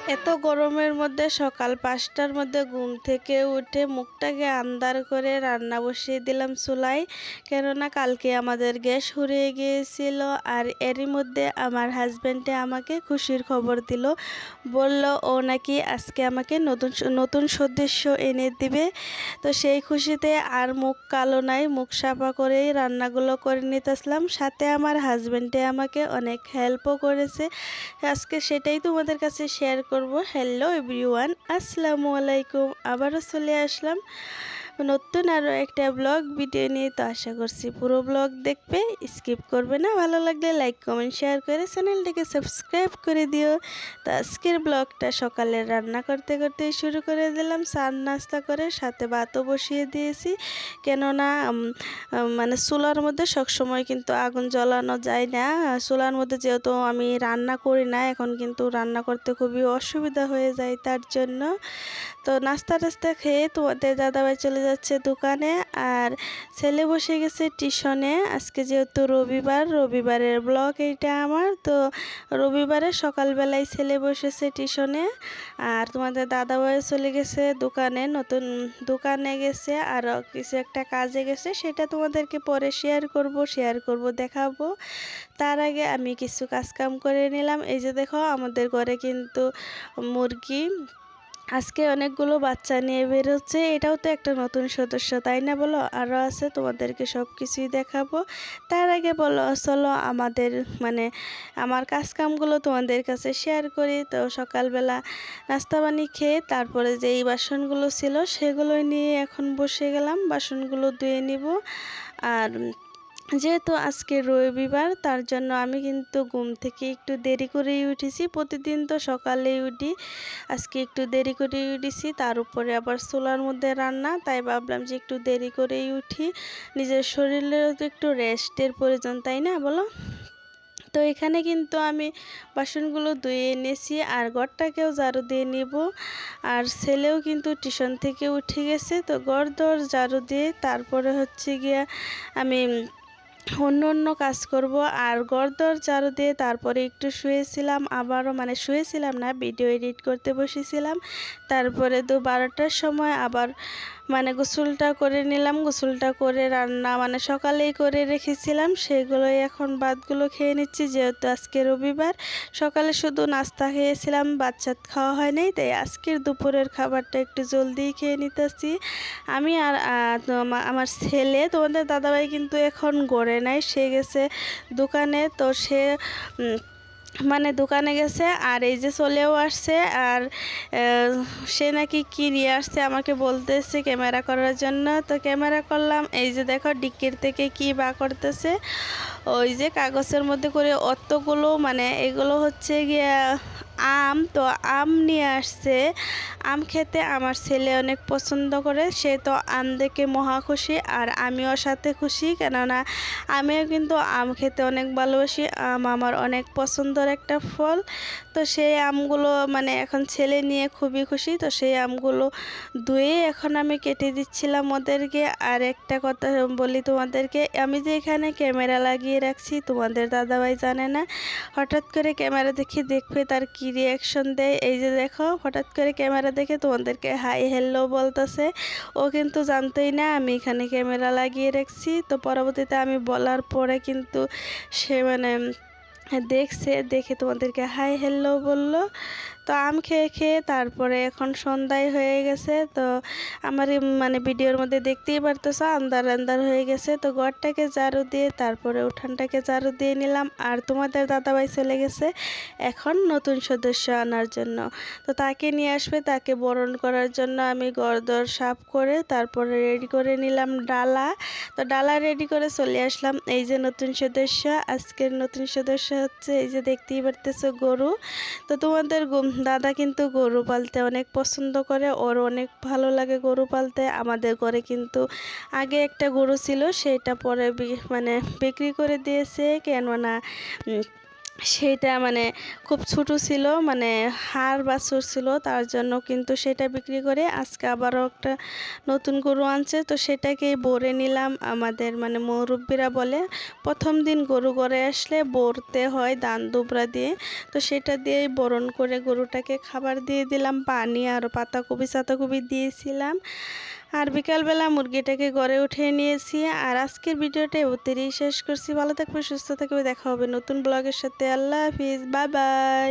এত গরমের মধ্যে সকাল পাঁচটার মধ্যে ঘুম থেকে উঠে মুখটাকে আন্দার করে রান্না বসিয়ে দিলাম চুলায়। কেননা কালকে আমাদের গ্যাস ফুরিয়ে গিয়েছিল আর এরই মধ্যে আমার হাজব্যান্ডে আমাকে খুশির খবর দিল। বলল, ও নাকি আজকে আমাকে নতুন নতুন সদস্য এনে দিবে। তো সেই খুশিতে আর মুখ কালো নাই, মুখ সাফা করেই রান্নাগুলো করে নিতেছিলাম। সাথে আমার হাজব্যান্ডে আমাকে অনেক হেল্পও করেছে। আজকে সেটাই তোমাদের কাছে শেয়ার করব। হ্যালো এভরিওয়ান আসসালামু আলাইকুম। আবারও চলে আসলাম নতুন আরও একটা ব্লগ ভিডিও নিয়ে, তো আশা করছি পুরো ব্লগ দেখবে। স্কিপ করবে না। ভালো লাগলে লাইক কমেন্ট শেয়ার করে চ্যানেলটাকে সাবস্ক্রাইব করে দিও। তো আজকের ব্লগটা সকালে রান্না করতে করতে শুরু করে দিলাম। চান নাস্তা করে সাথে ভাতও বসিয়ে দিয়েছি। কেননা মানে চুলার মধ্যে সবসময় কিন্তু আগুন জ্বালানো যায় না। চুলার মধ্যে যেহেতু আমি রান্না করি না, এখন কিন্তু রান্না করতে খুবই অসুবিধা হয়ে যায় তার জন্য। তো নাস্তা টাস্তা খেয়ে তোমাদের দাদাভাই চলে যাচ্ছে দোকানে আর ছেলে বসে গেছে টিউশনে। আজকে যেহেতু রবিবার, রবিবারের ব্লগ এইটা আমার। তো রবিবারে সকালবেলায় ছেলে বসেছে টিউশনে আর তোমাদের দাদাভাই চলে গেছে দোকানে, নতুন দোকানে গেছে আর কিছু একটা কাজে গেছে, সেটা তোমাদেরকে পরে শেয়ার করব শেয়ার করব, দেখাবো। তার আগে আমি কিছু কাজকাম করে নিলাম। এই যে দেখো, আমাদের ঘরে কিন্তু মুরগি আজকে অনেকগুলো বাচ্চা নিয়ে বেরোচ্ছে, এটাও তো একটা নতুন সদস্য, তাই না বলো? আরও আছে, তোমাদেরকে সব কিছুই দেখাবো। তার আগে বলো, চলো আমাদের মানে আমার কাজকামগুলো তোমাদের কাছে শেয়ার করি। তো সকালবেলা নাস্তা পানি খেয়ে তারপরে যে এই বাসনগুলো ছিল সেগুলোই নিয়ে এখন বসে গেলাম। বাসনগুলো ধুয়ে নিব। আর যেহেতু আজকে রবিবার, তার জন্য আমি কিন্তু ঘুম থেকে একটু দেরি করেই উঠেছি। প্রতিদিন তো সকালেই উঠি, আজকে একটু দেরি করেই উঠেছি, তার উপরে আবার চুলার মধ্যে রান্না, তাই ভাবলাম যে একটু দেরি করেই উঠি। নিজের শরীরেরও তো একটু রেস্টের প্রয়োজন, তাই না বলো? তো এখানে কিন্তু আমি বাসনগুলো ধুয়ে এনেছি, আর ঘরটাকেও ঝাড়ু দিয়ে নিব। আর ছেলেও কিন্তু টিউশন থেকে উঠে গেছে, তো ঘর দর ঝাড়ু দিয়ে, তারপরে হচ্ছে গিয়া আমি অন্য অন্য কাজ করব। আর গরদর চারু দিয়ে তারপরে একটু শুয়েছিলাম, আবারও মানে শুয়েছিলাম না, ভিডিও এডিট করতে বসেছিলাম। তারপরে দু বারোটার সময় আবার মানে গোসলটা করে নিলাম, গোসলটা করে রান্না মানে সকালেই করে রেখেছিলাম, সেগুলোই এখন ভাতগুলো খেয়ে নিচ্ছি, যেহেতু আজকে রবিবার। সকালে শুধু নাস্তা খেয়েছিলাম বাচ্চা খাওয়া হয় নাই, তাই আজকের দুপুরের খাবারটা একটু জলদিই খেয়ে নিতেছি। আমি আর আমার ছেলে, তোমাদের দাদাভাই কিন্তু এখন গড়ে নাই, সে গেছে দোকানে, তো সে মানে দোকানে গেছে আর এই যে চলেও আসছে আর সে নাকি কি নিয়ে আসছে আমাকে বলতেছে ক্যামেরা করার জন্য। তো ক্যামেরা করলাম, এই যে দেখো ডিক্কির থেকে কি বা করতেছে। ওই যে কাগজের মধ্যে করে অতগুলো মানে এগুলো হচ্ছে গিয়া আম, তো আম নিয়ে আসছে। আম খেতে আমার ছেলে অনেক পছন্দ করে, সে তো আম দেখে মহা খুশি আর আমিও সাথে খুশি। কেননা আমিও কিন্তু আম খেতে অনেক ভালোবাসি, আম আমার অনেক পছন্দের একটা ফল। তো সেই আমগুলো মানে এখন ছেলে নিয়ে খুবই খুশি, তো সেই আমগুলো ধুয়ে এখন আমি কেটে দিচ্ছিলাম ওদেরকে। আর একটা কথা বলি তোমাদেরকে, আমি যে এখানে ক্যামেরা লাগিয়ে রাখছি, তোমাদের দাদাভাই জানে না। হঠাৎ করে ক্যামেরা দেখে দেখবে তার কি রিয়াকশন দেয়। এই যে দেখো, হঠাৎ করে ক্যামেরা দেখে তোমাদেরকে, হাই হ্যালো বলতেছে। ও কিন্তু জানতোই না আমি এখানে ক্যামেরা লাগিয়ে রাখছি। তো পরবর্তীতে আমি বলার পরে কিন্তু সে মানে দেখছে, দেখে তোমাদেরকে, হাই হ্যালো বলল। তো আম খেয়ে খেয়ে তারপরে এখন সন্ধ্যায় হয়ে গেছে। তো আমার মানে ভিডিওর মধ্যে দেখতেই পারতেছো আন্দার আন্দার হয়ে গেছে। তো ঘরটাকে জারু দিয়ে তারপরে উঠানটাকে ঝাড়ু দিয়ে নিলাম। আর তোমাদের দাদাভাই চলে গেছে এখন নতুন সদস্য আনার জন্য। তো তাকে নিয়ে আসবে, তাকে বরণ করার জন্য আমি গরদর সাফ করে তারপরে রেডি করে নিলাম ডালা। তো ডালা রেডি করে চলে আসলাম। এই যে নতুন সদস্য, আজকের নতুন সদস্য হচ্ছে এই যে দেখতেই পারতেছো গরু। তো তোমাদের দাদা কিন্তু গরু পালতে অনেক পছন্দ করে, ওর অনেক ভালো লাগে গরু পালতে। আমাদের ঘরে কিন্তু আগে একটা গরু ছিল, সেটা পরে মানে বিক্রি করে দিয়েছে। কেননা সেইটা মানে খুব ছোটো ছিল মানে হাড় বাছুর ছিল, তার জন্য কিন্তু সেটা বিক্রি করে আজকে আবারও একটা নতুন গরু আনছে। তো সেটাকেই বরে নিলাম আমাদের মানে মুরব্বীরা বলে, প্রথম দিন গরু ঘরে আসলে বরতে হয় দান দুবরা দিয়ে। তো সেটা দিয়েই বরণ করে গরুটাকে খাবার দিয়ে দিলাম, পানি আর পাতাকপি সাতাকপি দিয়েছিলাম। আর বিকালবেলা মুরগিটাকে গড়ে উঠিয়ে নিয়েছি। আর আজকের ভিডিওটা অতিরিক্ত শেষ করছি। ভালো থাকবে সুস্থ থাকবে দেখা হবে নতুন ব্লগের সাথে। আল্লাহ হাফিজ। Bye bye.